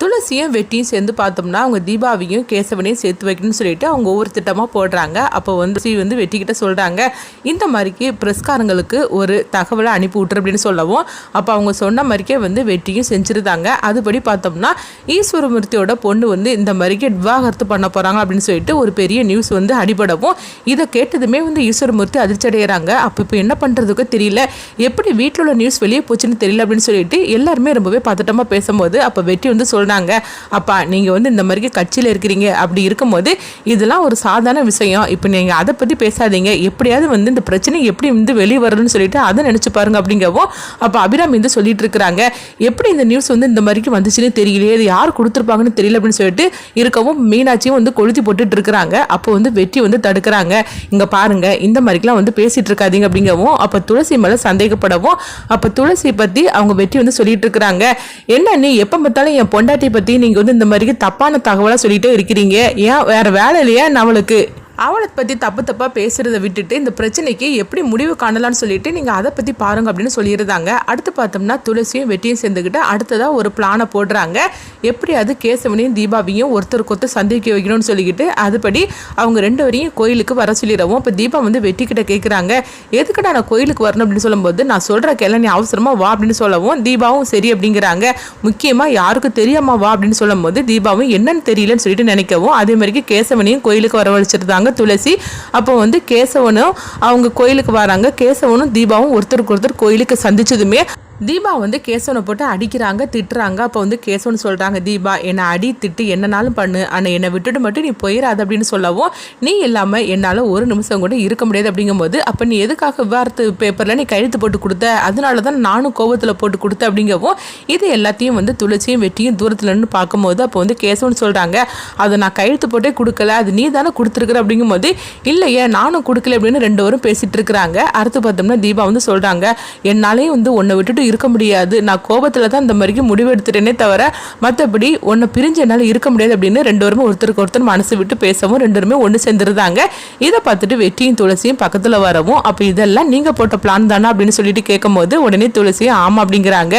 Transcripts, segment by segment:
துளசியும் வெட்டியும் சேர்ந்து பார்த்தோம்னா அவங்க தீபாவையும் கேசவனையும் சேர்த்து வைக்கணும்னு சொல்லிட்டு அவங்க ஒவ்வொரு திட்டமாக போடுறாங்க. அப்போ வந்து ஸ்ரீ வந்து வெட்டிக்கிட்ட சொல்கிறாங்க இந்த மாதிரிக்கு பிரஸ்காரங்களுக்கு ஒரு தகவலை அனுப்பி விட்டுரு அப்படின்னு சொல்லவும் அப்போ அவங்க சொன்ன மாதிரிக்கே வந்து வெட்டியும் செஞ்சுருந்தாங்க. அதுபடி பார்த்தோம்னா ஈஸ்வரமூர்த்தியோட பொண்ணு வந்து இந்த மாதிரிக்கு விவாகரத்து பண்ண போகிறாங்க அப்படின்னு சொல்லிட்டு ஒரு பெரிய நியூஸ் வந்து அடிபடவும் இதை கேட்டதுமே வந்து ஈஸ்வரமூர்த்தி அதிர்ச்சி அடைகிறாங்க அப்போ இப்போ என்ன பண்ணுறதுக்கு தெரியல. எப்படி வீட்டில் உள்ள நியூஸ் வெளியே போச்சுன்னு தெரியல அப்படின்னு சொல்லிட்டு எல்லாருமே ரொம்பவே பதட்டமாக பேசும்போது அப்போ வெட்டி வந்து சொல்கிறாங்க அப்பா நீங்கள் வந்து இந்த மாதிரி கட்சியில் இருக்கிறீங்க. அப்படி இருக்கும்போது இதெல்லாம் ஒரு சாதாரண விஷயம். இப்போ நீங்கள் அதை பற்றி பேசாதீங்க. எப்படியாவது வந்து இந்த பிரச்சனை எப்படி வந்து வெளியே வரணும்னு சொல்லிட்டு அதை நினச்சி பாருங்க அப்படிங்கவும் அப்போ அபிராமி வந்து சொல்லிட்டு இருக்கிறாங்க. எப்படி இந்த நியூஸ் வந்து இந்த மாதிரிக்கு வந்துச்சுன்னு தெரியலையே. இது யார் கொடுத்துருப்பாங்கன்னு தெரியல அப்படின்னு சொல்லிட்டு இருக்கவும் மீனாட்சியும் வந்து கொளுத்தி போட்டுட்டு இருக்கிறாங்க. அப்போ வந்து வெற்றி வந்து தடுக்கிறாங்க. இங்கே பாருங்க இந்த மாதிரிக்கெல்லாம் வந்து பேசிட்டு இருக்காதீங்க அப்படிங்கவும் அப்போ துளசி மேலே சந்தேகப்படவும் அப்போ துளசி பற்றி அவங்க வெற்றி வந்து சொல்லிட்டு இருக்கிறாங்க. என்ன நீ எப்போ பார்த்தாலும் என் பொண்டாட்டி பற்றி நீங்கள் வந்து இந்த மாதிரி தப்பான தகவலாக சொல்லிட்டு இருக்கிறீங்க. ஏன் வேற வேலை இல்லையா? நம்மளுக்கு அவளை பற்றி தப்பு தப்பாக பேசுகிறத விட்டுட்டு இந்த பிரச்சனைக்கு எப்படி முடிவு காணலாம்னு சொல்லிட்டு நீங்கள் அதை பற்றி பாருங்க அப்படின்னு சொல்லியிருந்தாங்க. அடுத்து பார்த்தோம்னா துளசியும் வெட்டியும் சேர்ந்துக்கிட்டு அடுத்ததாக ஒரு பிளானை போடுறாங்க. எப்படியாவது கேசவனையும் தீபாவையும் ஒருத்தருக்கு ஒருத்தர் சந்திக்க வைக்கணும்னு சொல்லிக்கிட்டு அதுபடி அவங்க ரெண்டு வரையும் கோயிலுக்கு வர சொல்லிடவும் இப்போ தீபா வந்து வெட்டிக்கிட்ட கேட்குறாங்க எதுக்குடா நான் கோயிலுக்கு வரணும்? அப்படின்னு சொல்லும்போது நான் சொல்கிற கேள்வி நீ அவசரமாக வா அப்படின்னு சொல்லவும் தீபாவும் சரி அப்படிங்கிறாங்க. முக்கியமாக யாருக்கும் தெரியாமா வா அப்படின்னு சொல்லும்போது தீபாவும் என்னன்னு தெரியலன்னு சொல்லிட்டு நினைக்கவும் அதே மாதிரிக்கு கேசவனையும் கோயிலுக்கு வரவழைச்சிருந்தாங்க. துளசி. அப்போ வந்து கேசவனும் அவங்க கோயிலுக்கு வராங்க. கேசவனும் தீபாவும் ஒருத்தருக்கு ஒருத்தர் கோயிலுக்கு சந்திச்சதுமே தீபா வந்து கேசவனை போட்டு அடிக்கிறாங்க திட்டுறாங்க. அப்போ வந்து கேசவன் சொல்கிறாங்க தீபா என்னை அடி திட்டு என்னனாலும் பண்ணு. ஆனால் என்னை விட்டுட்டு மட்டும் நீ போயிடாத அப்படின்னு சொல்லவும் நீ இல்லாமல் என்னால் ஒரு நிமிஷம் கூட இருக்க முடியாது அப்படிங்கும்போது அப்போ நீ எதுக்காக விவாரத்து பேப்பரில் நீ கையெழுத்து போட்டு கொடுத்த? அதனால தான் நானும் கோபத்தில் போட்டு கொடுத்த அப்படிங்கவும் இது எல்லாத்தையும் வந்து துளசியும் வெட்டியும் தூரத்தில் நின்று பார்க்கும்போது அப்போ வந்து கேசவன் சொல்கிறாங்க அதை நான் கையெழுத்து போட்டே கொடுக்கல. அது நீ தானே கொடுத்துருக்குற? அப்படிங்கும்போது இல்லையே நானும் கொடுக்கல அப்படின்னு ரெண்டு பேரும் பேசிகிட்டு இருக்கிறாங்க. அடுத்து பார்த்தோம்னா தீபா வந்து சொல்கிறாங்க என்னாலேயும் வந்து உன்னை விட்டுட்டு இருக்க முடியாது. நான் கோபத்தில் தான் இந்த மாதிரிக்கு முடிவு எடுத்துட்டேனே தவிர மற்றபடி உன்னை பிரிஞ்சு என்னால் இருக்க முடியாது அப்படின்னு ரெண்டு பேருமே ஒருத்தருக்கு ஒருத்தர் மனசு விட்டு பேசவும் ரெண்டு பேருமே ஒன்று சேர்ந்துருந்தாங்க. இதை பார்த்துட்டு வெற்றியும் துளசியும் பக்கத்தில் வரவும் அப்போ இதெல்லாம் நீங்கள் போட்ட பிளான் தானா அப்படின்னு சொல்லிட்டு கேட்கும்போது உடனே துளசியும் ஆமாம் அப்படிங்கிறாங்க.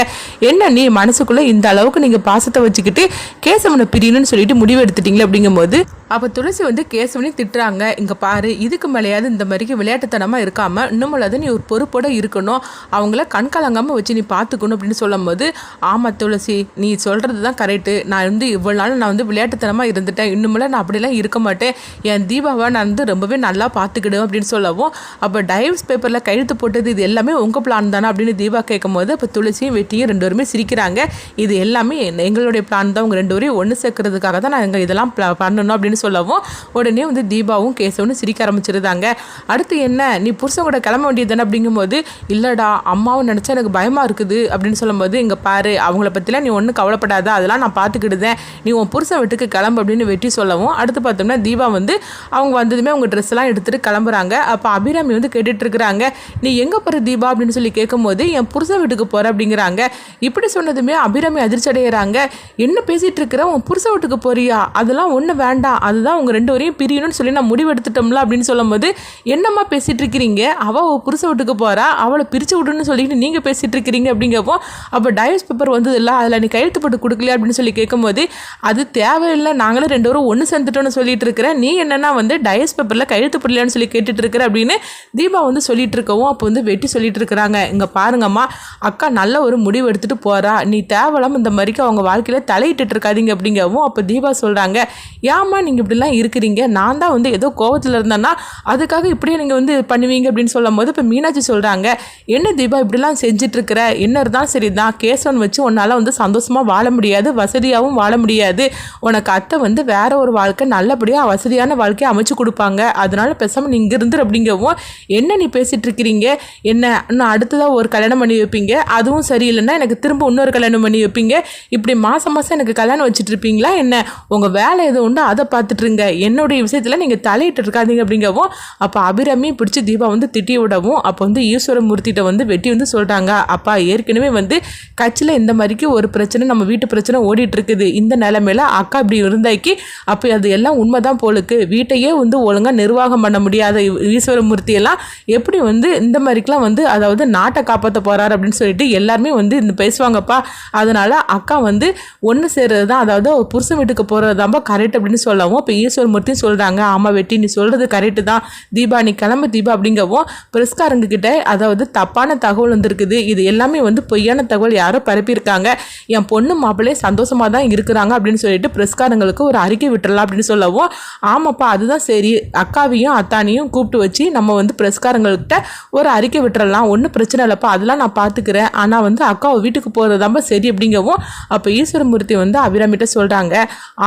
என்ன நீ மனசுக்குள்ளே இந்த அளவுக்கு நீங்கள் பாசத்தை வச்சுக்கிட்டு கேசவனை பிரியணும்னு சொல்லிட்டு முடிவு எடுத்துட்டீங்களே அப்படிங்கும்போது அப்போ துளசி வந்து கேசவனையும் திட்டுறாங்க. இங்கே பாரு இதுக்கு மேலேயாவது இந்த மாதிரிக்கு விளையாட்டுத்தனமாக இருக்காமல் இன்னும் நீ ஒரு பொறுப்போட இருக்கணும். அவங்கள கண்கலங்காமல் வச்சு நீ பார்த்துக்கணும் அப்படின்னு சொல்லும்போது ஆமாம் துளசி நீ சொல்கிறது தான் கரெக்டு நான் வந்து இவ்வளோ நாள் நான் வந்து விளையாட்டுத்தனமாக இருந்துட்டேன். இன்னுமெல்லாம் நான் அப்படிலாம் இருக்க மாட்டேன். என் தீபாவை நான் வந்து ரொம்பவே நல்லா பார்த்துக்கிடுவேன் அப்படின்னு சொல்லவும் அப்போ டைவர்ஸ் பேப்பரில் கையெழுத்து போட்டது இது எல்லாமே உங்கள் பிளான் தானே அப்படின்னு தீபா கேட்கும்போது அப்போ துளசியும் வெட்டியும் ரெண்டு பேருமே சிரிக்கிறாங்க. இது எல்லாமே எங்களுடைய பிளான் தான். உங்கள் ரெண்டு பேரையும் ஒன்று சேர்க்கறதுக்காக தான் நாங்கள் இதெல்லாம் பண்ணணும் அப்படின்னு சொல்லவும் உடனே வந்து தீபாவும் கேசவனும் சிரிக்க ஆரம்பிச்சிருந்தாங்க. அடுத்து என்ன? நீ புருஷன் கூட கிளம்ப வேண்டியது தானே? அப்படிங்கும்போது இல்லைடா அம்மாவும் நினச்சா எனக்கு பயமாக இருக்குது அப்படின்னு சொல்லும்போது இங்கே பாரு அவங்கள பற்றிலாம் நீ ஒன்றும் கவலைப்படாத. அதெல்லாம் நான் பார்த்துக்கிடுதேன் நீ உன் புருஷன் வீட்டுக்கு கிளம்பு அப்படின்னு வெட்டி சொல்லவும் அடுத்து பார்த்தோம்னா தீபா வந்து அவங்க வந்ததுமே அவங்க ட்ரெஸ்லாம் எடுத்துகிட்டு கிளம்புறாங்க. அப்போ அபிராமி வந்து கேட்டுட்ருக்குறாங்க நீ எங்கே போகிற தீபா? அப்படின்னு சொல்லி கேட்கும்போது என் புருஷன் வீட்டுக்கு போகிற அப்படிங்கிறாங்க. இப்படி சொன்னதுமே அபிராமி அதிர்ச்சி அடைகிறாங்க என்ன பேசிகிட்டு இருக்கிற உன் புருஷன் வீட்டுக்கு போறியா? அதெல்லாம் ஒன்றும் வேண்டாம். அதுதான் உங்கள் ரெண்டு வரையும் பிரியணும்னு சொல்லி நான் முடிவெடுத்துட்டோம்ல அப்படின்னு சொல்லும்போது என்னம்மா பேசிகிட்டு இருக்கிறீங்க அவள் புருஷன் வீட்டுக்கு போகிறா அவளை பிரிச்சு விடுன்னு சொல்லிட்டு நீங்கள் பேசிகிட்டு இருக்கிறீங்க அப்படிங்கப்போ அப்போ டயஸ் பேப்பர் வந்தது இல்லை அதில் நீ கையெழுத்து போட்டு கொடுக்கலையா அப்படின்னு சொல்லி கேட்கும்போது அது தேவையில்லை நாங்களும் ரெண்டு பேரும் ஒன்று சேர்ந்துட்டோம்னு சொல்லிட்டு இருக்கிறேன் நீ என்னென்னா வந்து டயஸ் பேப்பரில் கையெழுத்து போடலையான்னு சொல்லி கேட்டுட்டு இருக்கிற அப்படின்னு தீபா வந்து சொல்லிட்டு இருக்கவும் அப்போ வந்து வெட்டி சொல்லிட்டு இருக்கிறாங்க. இங்கே பாருங்கம்மா அக்கா நல்ல ஒரு முடிவு எடுத்துகிட்டு போகிறா நீ தேவலாம் இந்த மாதிரிக்கு அவங்க வாழ்க்கையில் தலையிட்டு இருக்காதிங்க அப்படிங்கவும் அப்போ தீபா சொல்கிறாங்க ஏம்மா நீங்கள் இப்படிலாம் இருக்கிறீங்க? நான் தான் வந்து ஏதோ கோவத்தில் இருந்தேன்னா அதுக்காக இப்படியே நீங்கள் வந்து பண்ணுவீங்க அப்படின்னு சொல்லும் போது இப்போ மீனாட்சி சொல்கிறாங்க என்ன தீபா இப்படிலாம் செஞ்சிட்ருக்கிற இன்னர் தான் சரி தான் கேசவன் வச்சு உன்னால் வந்து சந்தோஷமாக வாழ முடியாது வசதியாகவும் வாழ முடியாது. உனக்கு அத்தை வந்து வேற ஒரு வாழ்க்கை நல்லபடியாக வசதியான வாழ்க்கையை அமைச்சு கொடுப்பாங்க. அதனால பேசாமல் நீ இங்கே இருந்துரு அப்படிங்கவும் என்ன நீ பேசிகிட்டு இருக்கிறீங்க? என்ன இன்னும் அடுத்ததாக ஒரு கல்யாணம் பண்ணி வைப்பீங்க? அதுவும் சரியில்லைன்னா எனக்கு திரும்ப இன்னொரு கல்யாணம் பண்ணி வைப்பீங்க? இப்படி மாதம் மாதம் எனக்கு கல்யாணம் வச்சுட்டு இருப்பீங்களா என்ன? உங்கள் வேலை எது உண்டோ அதை பார்த்துட்ருங்க என்னுடைய விஷயத்தில் நீங்கள் தலையிட்டு இருக்காதீங்க அப்படிங்கவும் அப்போ அபிராமி பிடிச்சி தீபா வந்து திட்டி விடவும் அப்போ வந்து ஈஸ்வரமூர்த்திகிட்ட வந்து வெட்டி வந்து சொல்லிட்டாங்க அப்பா அப்பா ஏற்கனவே வந்து கட்சியில் இந்த மாதிரிக்கு ஒரு பிரச்சனை நம்ம வீட்டு பிரச்சனை ஓடிட்டு இருக்குது இந்த நிலமையில அக்கா இப்படி இருந்தாக்கி அப்போ அது எல்லாம் உண்மைதான் போலுக்கு. வீட்டையே வந்து ஒழுங்காக நிர்வாகம் பண்ண முடியாத ஈஸ்வரமூர்த்தியெல்லாம் எப்படி வந்து இந்த மாதிரிக்கெலாம் வந்து அதாவது நாட்டை காப்பாற்ற போகிறார் அப்படின்னு சொல்லிட்டு எல்லாருமே வந்து இந்த பேசுவாங்கப்பா. அதனால் அக்கா வந்து ஒன்று சேர்றது தான் அதாவது புருஷன் வீட்டுக்கு போகிறது தான்ப்பா கரெக்ட் அப்படின்னு சொல்லவும் இப்போ ஈஸ்வரமூர்த்தியும் சொல்கிறாங்க ஆமாம் வெட்டி நீ சொல்கிறது கரெக்டு தான். தீபா நீ கிளம்பு தீபா அப்படிங்கவும் பிரஸ்காரங்க கிட்ட அதாவது தப்பான தகவல் வந்துருக்குது. இது எல்லாம் எல்லாமே வந்து பொய்யான தகவல் யாரோ பரப்பியிருக்காங்க. என் பொண்ணு மாப்பிள்ளையும் சந்தோஷமாக தான் இருக்கிறாங்க அப்படின்னு சொல்லிட்டு பிரஸ்காரங்களுக்கு ஒரு அறிக்கை விட்டுறலாம் அப்படின்னு சொல்லவும் ஆமாப்பா அதுதான் சரி. அக்காவையும் அத்தானையும் கூப்பிட்டு வச்சு நம்ம வந்து பிரஸ்காரங்கள்கிட்ட ஒரு அறிக்கை விட்டுறலாம். ஒன்றும் பிரச்சனை இல்லைப்பா அதெல்லாம் நான் பார்த்துக்கிறேன் ஆனால் வந்து அக்காவை வீட்டுக்கு போகிறதாம்ப சரி அப்படிங்கவும் அப்போ ஈஸ்வரமூர்த்தி வந்து அபிராமிட்ட சொல்கிறாங்க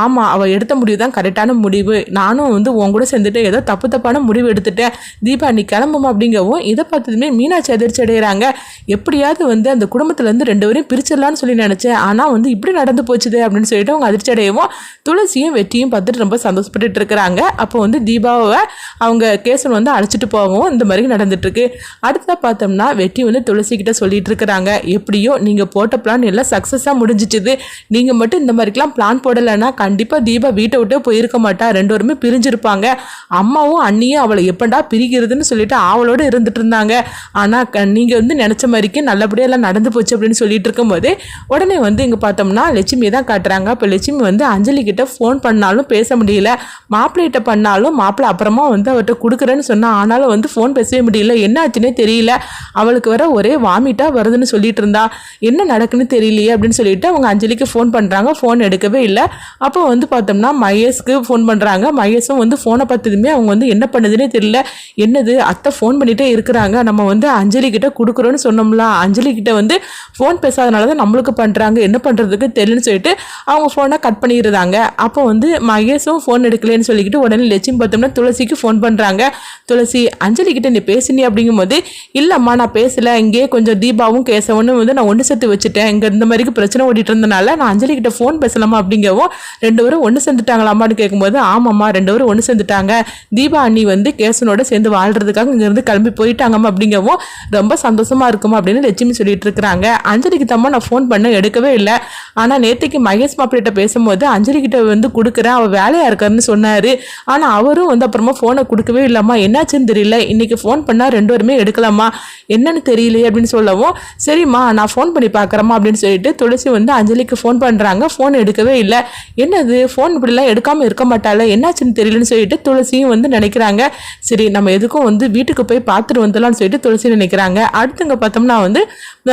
ஆமாம் அவள் எடுத்த முடிவு தான் கரெக்டான முடிவு. நானும் வந்து உன் கூட சேர்ந்துட்டு ஏதோ தப்பு தப்பான முடிவு எடுத்துட்டேன். தீபா நீ கிளம்புமா அப்படிங்கவும் இதை பார்த்ததுமே மீனாட்சி அதிர்ச்சி அடைகிறாங்க எப்படியாவது வந்து அந்த குடும்பத்துலேருந்து ரெண்டு பேரும் பிரிச்சிடலான்னு சொல்லி நினச்சேன். ஆனால் வந்து இப்படி நடந்து போச்சுது அப்படின்னு சொல்லிட்டு அவங்க அதிர்ச்சி அடையவும் துளசியும் வெற்றியும் பார்த்துட்டு ரொம்ப சந்தோஷப்பட்டுட்டு இருக்கிறாங்க. அப்போ வந்து தீபாவை அவங்க கேசன் வந்து அழைச்சிட்டு போகவும் இந்த மாதிரி நடந்துட்டுருக்கு. அடுத்ததாக பார்த்தோம்னா வெற்றி வந்து துளசிக்கிட்ட சொல்லிட்டு இருக்கிறாங்க. எப்படியோ நீங்கள் போட்ட பிளான் எல்லாம் சக்ஸஸாக முடிஞ்சிச்சுது நீங்கள் மட்டும் இந்த மாதிரிக்கெலாம் பிளான் போடலைன்னா கண்டிப்பாக தீபா வீட்டை விட்டே போயிருக்க மாட்டா. ரெண்டு பேருமே பிரிஞ்சிருப்பாங்க. அம்மாவும் அண்ணியும் அவளை எப்படா பிரிக்கிறதுன்னு சொல்லிட்டு அவளோட இருந்துட்டு இருந்தாங்க. ஆனால் நீங்கள் வந்து நினச்ச மாதிரிக்கு நல்லபடியாக அப்படியெல்லாம் நடந்து போச்சு அப்படின்னு சொல்லிட்டு இருக்கும்போது உடனே வந்து இங்கே பார்த்தோம்னா லட்சுமி தான் காட்டுறாங்க. அப்போ லட்சுமி வந்து அஞ்சலி கிட்ட ஃபோன் பண்ணாலும் பேச முடியல. மாப்பிள்ளைகிட்ட பண்ணாலும் மாப்பிள்ளை அப்புறமா வந்து அவர்கிட்ட கொடுக்குறேன்னு சொன்னால் ஆனாலும் வந்து ஃபோன் பேசவே முடியல. என்ன ஆச்சுன்னே தெரியல. அவளுக்கு வர ஒரே வாமிட்டாக வருதுன்னு சொல்லிட்டு இருந்தா. என்ன நடக்குன்னு தெரியலையே அப்படின்னு சொல்லிட்டு அவங்க அஞ்சலிக்கு ஃபோன் பண்ணுறாங்க ஃபோன் எடுக்கவே இல்லை. அப்போ வந்து பார்த்தோம்னா மகேஷ்க்கு ஃபோன் பண்ணுறாங்க மகேஷும் வந்து ஃபோனை பார்த்ததுமே அவங்க வந்து என்ன பண்ணுதுன்னே தெரியல. என்னது அத்தை ஃபோன் பண்ணிகிட்டே இருக்கிறாங்க. நம்ம வந்து அஞ்சலி கிட்ட கொடுக்குறோன்னு சொன்னோம்ல. அஞ்சலி கிட்ட வந்து ஃபோன் பேசாதனால தான் நம்மளுக்கு பண்ணுறாங்க என்ன பண்ணுறதுக்கு தெரியலன்னு சொல்லிட்டு அவங்க ஃபோனை கட் பண்ணிடுறாங்க. அப்போ வந்து மகேஷும் ஃபோன் எடுக்கலன்னு சொல்லிக்கிட்டு உடனே லட்சியம் பார்த்தோம்னா துளசிக்கு ஃபோன் பண்ணுறாங்க துளசி அஞ்சலி கிட்ட நீ பேசினி அப்படிங்கும்போது இல்லைம்மா நான் பேசலை. இங்கேயே கொஞ்சம் தீபாவும் கேசவனும் வந்து நான் ஒன்று சேர்த்து வச்சுட்டேன். இங்கே இந்த மாதிரிக்கு பிரச்சனை ஓடிட்டு இருந்தனால நான் அஞ்சலி கிட்ட ஃபோன் பேசலாமா? அப்படிங்கவும் ரெண்டு பேரும் ஒன்று சேர்ந்துட்டாங்களாமான்னு கேட்கும்போது ஆமாம்மா ரெண்டு பேரும் ஒன்று சேர்ந்துட்டாங்க. தீபா அண்ணி வந்து கேசனோட சேர்ந்து வாழ்றதுக்காக இங்கேருந்து கிளம்பி போயிட்டாங்கம்மா. அப்படிங்கவும் ரொம்ப சந்தோஷமா இருக்குமா? அப்படின்னு லட்சுமி சொல்லிட்டு இருக்கிறாங்க அஞ்சலிக்கு தம்மா நான் ஃபோன் பண்ண எடுக்கவே இல்லை. ஆனால் நேற்றுக்கு மகேஷ் மாப்பிள்ளிட்ட பேசும்போது அஞ்சலி கிட்ட வந்து கொடுக்குறேன் அவள் வேலையாக இருக்காருன்னு சொன்னார். ஆனால் அவரும் வந்து அப்புறமா ஃபோனை கொடுக்கவே இல்லாமா என்னாச்சுன்னு தெரியல. இன்னைக்கு ஃபோன் பண்ணால் ரெண்டு பேருமே எடுக்கலாமா? என்னன்னு தெரியலையே அப்படின்னு சொல்லவும் சரிம்மா நான் ஃபோன் பண்ணி பார்க்குறேம்மா அப்படின்னு சொல்லிட்டு துளசி வந்து அஞ்சலிக்கு ஃபோன் பண்ணுறாங்க ஃபோன் எடுக்கவே இல்லை. என்னது ஃபோன் இப்படிலாம் எடுக்காமல் இருக்க மாட்டாள்? என்னாச்சுன்னு தெரியலன்னு சொல்லிட்டு துளசியும் வந்து நினைக்கிறாங்க. சரி நம்ம எதுக்கும் வந்து வீட்டுக்கு போய் பார்த்துட்டு வந்துடலாம்னு சொல்லிட்டு துளசி நினைக்கிறாங்க. அடுத்துங்க பார்த்தோம்னா வந்து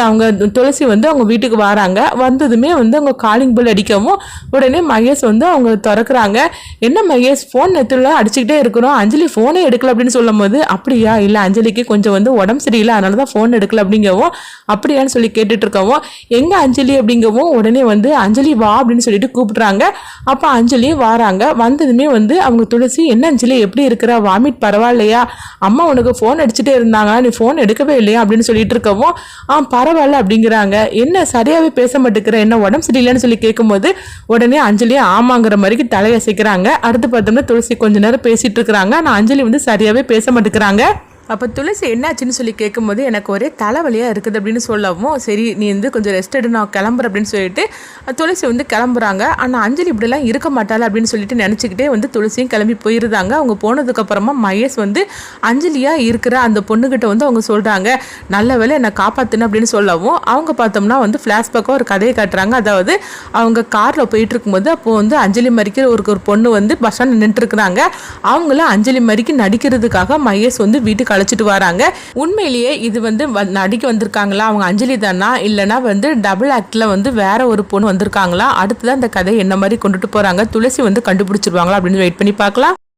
அவங்க துளசி வந்து அவங்க வீட்டுக்கு வராங்க. வந்ததுமே வந்து அவங்க காலிங் பில் அடிக்கவும் உடனே மகேஷ் வந்து அவங்க திறக்கிறாங்க. என்ன மகேஷ் ஃபோன் நெத்துல அடிச்சுக்கிட்டே இருக்கிறோம் அஞ்சலி ஃபோனே எடுக்கல அப்படின்னு சொல்லும் போது அப்படியா? இல்லை அஞ்சலிக்கு கொஞ்சம் வந்து உடம்பு சரியில்லை. அதனால தான் ஃபோன் எடுக்கல அப்படிங்கவும் அப்படியான்னு சொல்லி கேட்டுட்டு இருக்கவும் எங்கே அஞ்சலி? அப்படிங்கவும் உடனே வந்து அஞ்சலி வா அப்படின்னு சொல்லிட்டு கூப்பிட்றாங்க. அப்போ அஞ்சலியும் வராங்க. வந்ததுமே வந்து அவங்க துளசி என்ன அஞ்சலி? எப்படி இருக்கிற? வாமிட் பரவாயில்லையா? அம்மா உனக்கு ஃபோன் அடிச்சுட்டே இருந்தாங்க. நீ ஃபோன் எடுக்கவே இல்லையா? அப்படின்னு சொல்லிட்டு இருக்கவும் ஆ பரவாயில்ல அப்படிங்கிறாங்க. என்ன சரியாகவே பேச மாட்டேங்கிற என்ன உடம்பு சரியில்லைன்னு சொல்லி கேட்கும்போது உடனே அஞ்சலியை ஆமாங்கிற மாதிரிக்கு தலையசைக்கிறாங்க. அடுத்து பார்த்தோம்னா துளசி கொஞ்ச நேரம் பேசிகிட்டு இருக்கிறாங்க. ஆனால் அஞ்சலி வந்து சரியாகவே பேச மாட்டேங்கிறாங்க. அப்போ துளசி என்னாச்சுன்னு சொல்லி கேட்கும்போது எனக்கு ஒரே தலைவலியாக இருக்குது அப்படின்னு சொல்லவும் சரி நீ வந்து கொஞ்சம் ரெஸ்ட் எடு நான் கிளம்புறேன் அப்படின்னு சொல்லிட்டு துளசி வந்து கிளம்புறாங்க. ஆனால் அஞ்சலி இப்படிலாம் இருக்க மாட்டாள் அப்படின்னு சொல்லிட்டு நினச்சிக்கிட்டே வந்து துளசியும் கிளம்பி போயிருந்தாங்க. அவங்க போனதுக்கப்புறமா மகேஷ் வந்து அஞ்சலியாக இருக்கிற அந்த பொண்ணுக்கிட்ட வந்து அவங்க சொல்கிறாங்க நல்ல வேலை என்னை காப்பாற்றுன அப்படின்னு சொல்லவும் அவங்க பார்த்தோம்னா வந்து ஃப்ளாஷ்பேக்காக ஒரு கதையை காட்டுறாங்க. அதாவது அவங்க காரில் போயிட்டு இருக்கும்போது அப்போது வந்து அஞ்சலி மறிக்கிற ஒரு ஒரு பொண்ணு வந்து பஸ் ஸ்டாண்ட் நின்றுருக்குறாங்க அவங்கள அஞ்சலி மறிக்கு நடிக்கிறதுக்காக மகேஷ் வந்து வீட்டுக்கு அழைச்சிட்டு வராங்க. உண்மையிலேயே இது வந்து நடிக்க வந்திருக்காங்களா? அவங்க அஞ்சலி தானா? இல்லைனா வந்து டபுள் ஆக்டில் வந்து வேற ஒரு பொண்ணு வந்திருக்காங்களா? அடுத்துதான் இந்த கதையை என்ன மாதிரி கொண்டுட்டு போகிறாங்க துளசி வந்து கண்டுபிடிச்சிருவாங்களா? அப்படின்னு வெயிட் பண்ணி பார்க்கலாம்.